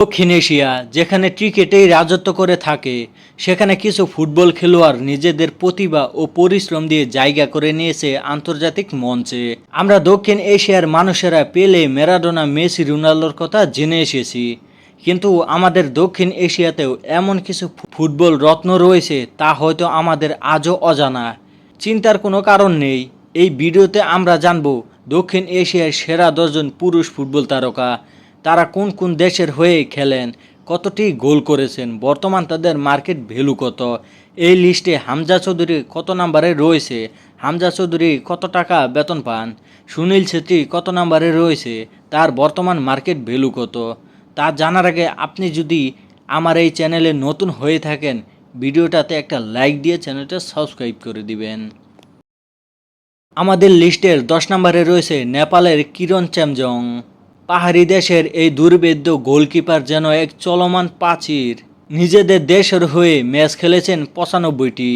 দক্ষিণ এশিয়া, যেখানে ক্রিকেটেই রাজত্ব করে থাকে, সেখানে কিছু ফুটবল খেলোয়াড় নিজেদের প্রতিভা ও পরিশ্রম দিয়ে জায়গা করে নিয়েছে আন্তর্জাতিক মঞ্চে। আমরা দক্ষিণ এশিয়ার মানুষেরা পেলে, ম্যারাডোনা, মেসি রোনাল্ডোর কথা জেনে এসেছি। কিন্তু আমাদের দক্ষিণ এশিয়াতেও এমন কিছু ফুটবল রত্ন রয়েছে, তা হয়তো আমাদের আজও অজানা। চিন্তার কোনো কারণ নেই। এই ভিডিওতে আমরা জানব, দক্ষিণ এশিয়ার সেরা দশজন পুরুষ ফুটবল তারকা। তারা কোন কোন দেশের হয়ে খেলেন, কতটি গোল করেছেন, বর্তমান তাদের মার্কেট ভ্যালু কত? এই লিস্টে হামজা চৌধুরী কত নাম্বারে রয়েছে? হামজা চৌধুরী কত টাকা বেতন পান? সুনীল ছেত্রী কত নাম্বারে রয়েছে? তার বর্তমান মার্কেট ভ্যালু কত? তা জানার আগে আপনি যদি আমার এই চ্যানেলে নতুন হয়ে থাকেন, ভিডিওটাতে একটা লাইক দিয়ে চ্যানেলটা সাবস্ক্রাইব করে দিবেন। আমাদের লিস্টের দশ নম্বরে রয়েছে নেপালের কিরণ চ্যামজং। পাহাড়ি দেশের এই দুর্বেদ্য গোলকিপার যেন এক চলমান প্রাচীর নিজেদের দেশের হয়ে ম্যাচ খেলেছেন পঁচানব্বইটি।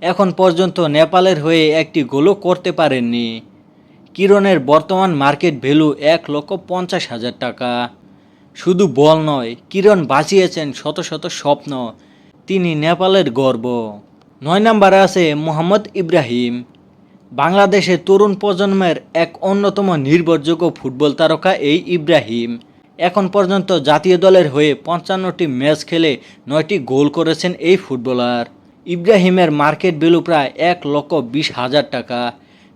এখন পর্যন্ত নেপালের হয়ে একটি গোলও করতে পারেননি। কিরণের বর্তমান মার্কেট ভ্যালু এক লক্ষ পঞ্চাশ হাজার টাকা। শুধু বল নয়, কিরণ বাঁচিয়েছেন শত শত স্বপ্ন। তিনি নেপালের গর্ব। নয় নম্বরে আছে মোহাম্মদ ইব্রাহিম। বাংলাদেশের তরুণ প্রজন্মের এক অন্যতম নির্ভরযোগ্য ফুটবল তারকা এই ইব্রাহিম। এখন পর্যন্ত জাতীয় দলের হয়ে পঞ্চান্নটি ম্যাচ খেলে নয়টি গোল করেছেন এই ফুটবলার। ইব্রাহিমের মার্কেট ভ্যালু প্রায় এক লক্ষ বিশ হাজার টাকা।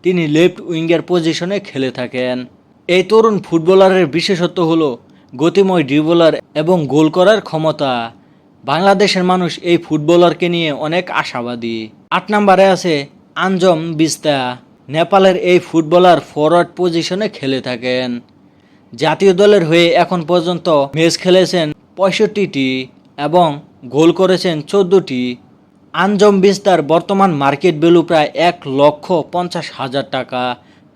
তিনি লেফট উইঙ্গের পজিশনে খেলে থাকেন। এই তরুণ ফুটবলারের বিশেষত্ব হলো গতিময় ড্রিবলার এবং গোল করার ক্ষমতা। বাংলাদেশের মানুষ এই ফুটবলারকে নিয়ে অনেক আশাবাদী। আট নম্বরে আছে আঞ্জম বিস্তা নেপালের এই ফুটবলার ফরওয়ার্ড পজিশনে খেলে থাকেন। জাতীয় দলের হয়ে এখন পর্যন্ত ম্যাচ খেলেছেন পঁয়ষট্টিটি এবং গোল করেছেন চোদ্দোটি। আঞ্জম বিস্তার বর্তমান মার্কেট ভ্যালু প্রায় এক লক্ষ পঞ্চাশ হাজার টাকা।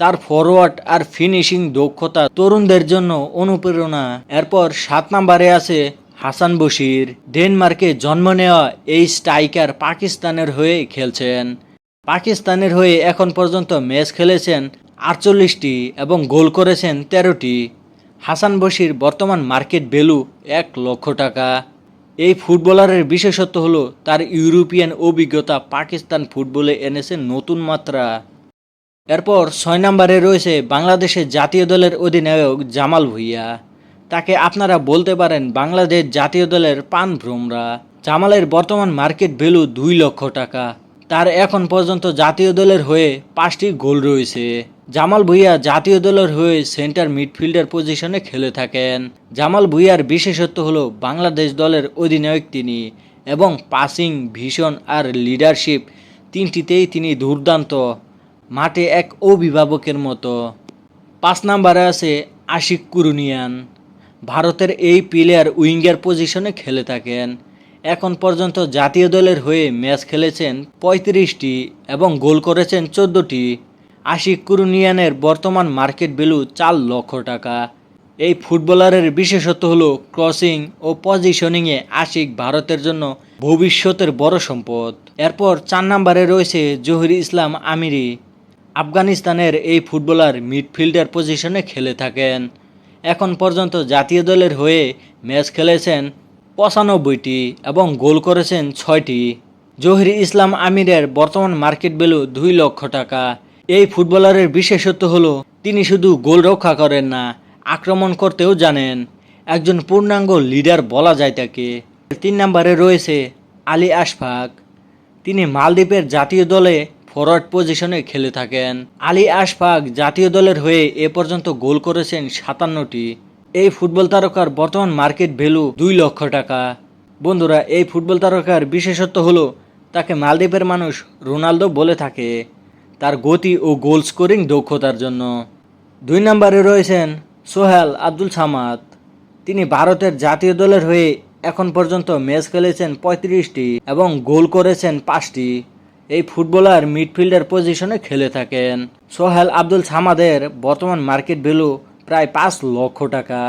তার ফরওয়ার্ড আর ফিনিশিং দক্ষতা তরুণদের জন্য অনুপ্রেরণা। এরপর সাত নম্বরে আছে হাসান বশির। ডেনমার্কে জন্ম নেওয়া এই স্ট্রাইকার পাকিস্তানের হয়ে খেলছেন। পাকিস্তানের হয়ে এখন পর্যন্ত ম্যাচ খেলেছেন আটচল্লিশটি এবং গোল করেছেন তেরোটি। হাসান বশির বর্তমান মার্কেট ভ্যালু এক লক্ষ টাকা। এই ফুটবলারের বিশেষত্ব হলো তার ইউরোপিয়ান অভিজ্ঞতা। পাকিস্তান ফুটবলে এনেছে নতুন মাত্রা। এরপর ছয় নম্বরে রয়েছে বাংলাদেশের জাতীয় দলের অধিনায়ক জামাল ভুইয়া। তাকে আপনারা বলতে পারেন বাংলাদেশ জাতীয় দলের পান ভ্রমরা জামালের বর্তমান মার্কেট ভ্যালু দুই লক্ষ টাকা। তার এখন পর্যন্ত জাতীয় দলের হয়ে পাঁচটি গোল রয়েছে। জামাল ভুইয়া জাতীয় দলের হয়ে সেন্টার মিডফিল্ডার পজিশনে খেলে থাকেন। জামাল ভুইয়ার বিশেষত্ব হলো বাংলাদেশ দলের অধিনায়ক তিনি এবং পাসিং ভিশন আর লিডারশিপ তিনটিতেই তিনি দুর্দান্ত, মাঠে এক অভিভাবকের মতো। পাঁচ নাম্বারে আছে আশিক কুরুনিয়ান। ভারতের এই প্লেয়ার উইঙ্গার পজিশনে খেলে থাকেন। এখন পর্যন্ত জাতীয় দলের হয়ে ম্যাচ খেলেছেন পঁয়ত্রিশটি এবং গোল করেছেন চোদ্দোটি। আশিক কুরুনিয়ানের বর্তমান মার্কেট ভ্যালু চার লক্ষ টাকা। এই ফুটবলারের বিশেষত্ব হলো ক্রসিং ও পজিশনিংয়ে আশিক ভারতের জন্য ভবিষ্যতের বড় সম্পদ। এরপর চার নম্বরে রয়েছে জহির ইসলাম আমিরি। আফগানিস্তানের এই ফুটবলার মিডফিল্ডার পজিশনে খেলে থাকেন। এখন পর্যন্ত জাতীয় দলের হয়ে ম্যাচ খেলেছেন পঁচানব্বইটি এবং গোল করেছেন ছয়টি। জহির ইসলাম আমিরের বর্তমান মার্কেট ভ্যালু দুই লক্ষ টাকা। এই ফুটবলারের বিশেষত্ব হলো, তিনি শুধু গোল রক্ষা করেন না, আক্রমণ করতেও জানেন। একজন পূর্ণাঙ্গ লিডার বলা যায় তাকে। তিন নম্বরে রয়েছে আলী আশফাক। তিনি মালদ্বীপের জাতীয় দলে ফরওয়ার্ড পজিশনে খেলে থাকেন। আলী আশফাক জাতীয় দলের হয়ে এ পর্যন্ত গোল করেছেন সাতান্নটি। এই ফুটবল তারকার বর্তমান মার্কেট ভ্যালু দুই লক্ষ টাকা। বন্ধুরা, এই ফুটবল তারকার বিশেষত্ব হলো, তাকে মালদ্বীপের মানুষ রোনালদো বলে থাকে। তার গতি ও গোল স্কোরিং দক্ষতার জন্য। দুই নম্বরে রয়েছেন সোহেল আব্দুল সামাদ। তিনি ভারতের জাতীয় দলের হয়ে এখন পর্যন্ত ম্যাচ খেলেছেন পঁয়ত্রিশটি এবং গোল করেছেন পাঁচটি। এই ফুটবলার মিডফিল্ডার পজিশনে খেলে থাকেন। সোহেল আব্দুল সামাদের বর্তমান মার্কেট ভ্যালু প্রায় পাঁচ লক্ষ টাকা।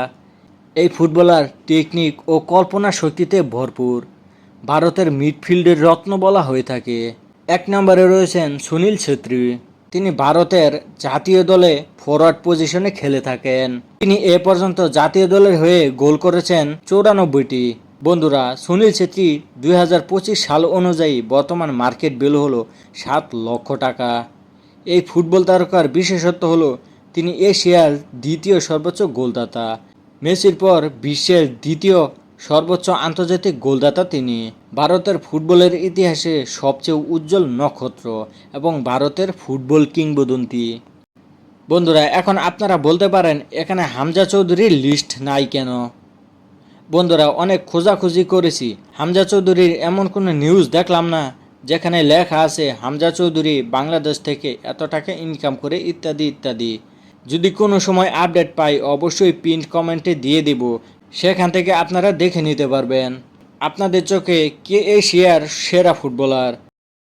এই ফুটবলার টেকনিক ও কল্পনা শক্তিতে ভরপুর। ভারতের মিডফিল্ডের রত্ন বলা হয়ে থাকে। এক নম্বরে রয়েছেন সুনীল ছেত্রী। তিনি ভারতের জাতীয় দলে ফরওয়ার্ড পজিশনে খেলে থাকেন। তিনি এ পর্যন্ত জাতীয় দলের হয়ে গোল করেছেন চৌরানব্বইটি। বন্ধুরা, সুনীল ছেত্রী দুই হাজার পঁচিশ সাল অনুযায়ী বর্তমান মার্কেট ভ্যালু হলো সাত লক্ষ টাকা। এই ফুটবল তারকার বিশেষত্ব হলো তিনি এশিয়ার দ্বিতীয় সর্বোচ্চ গোলদাতা। মেসির পর বিশ্বের দ্বিতীয় সর্বোচ্চ আন্তর্জাতিক গোলদাতা তিনি। ভারতের ফুটবলের ইতিহাসে সবচেয়ে উজ্জ্বল নক্ষত্র এবং ভারতের ফুটবল কিংবদন্তি। বন্ধুরা, এখন আপনারা বলতে পারেন, এখানে হামজা চৌধুরীর লিস্ট নাই কেন? বন্ধুরা, অনেক খোঁজাখুঁজি করেছি। হামজা চৌধুরীর এমন কোনো নিউজ দেখলাম না, যেখানে লেখা আছে, হামজা চৌধুরী বাংলাদেশ থেকে এত টাকা ইনকাম করে ইত্যাদি ইত্যাদি। যদি কোনো সময় আপডেট পাই, অবশ্যই প্রিন্ট কমেন্টে দিয়ে দেব। সেখান থেকে আপনারা দেখে নিতে পারবেন। আপনাদের চোখে কে এশিয়ার সেরা ফুটবলার?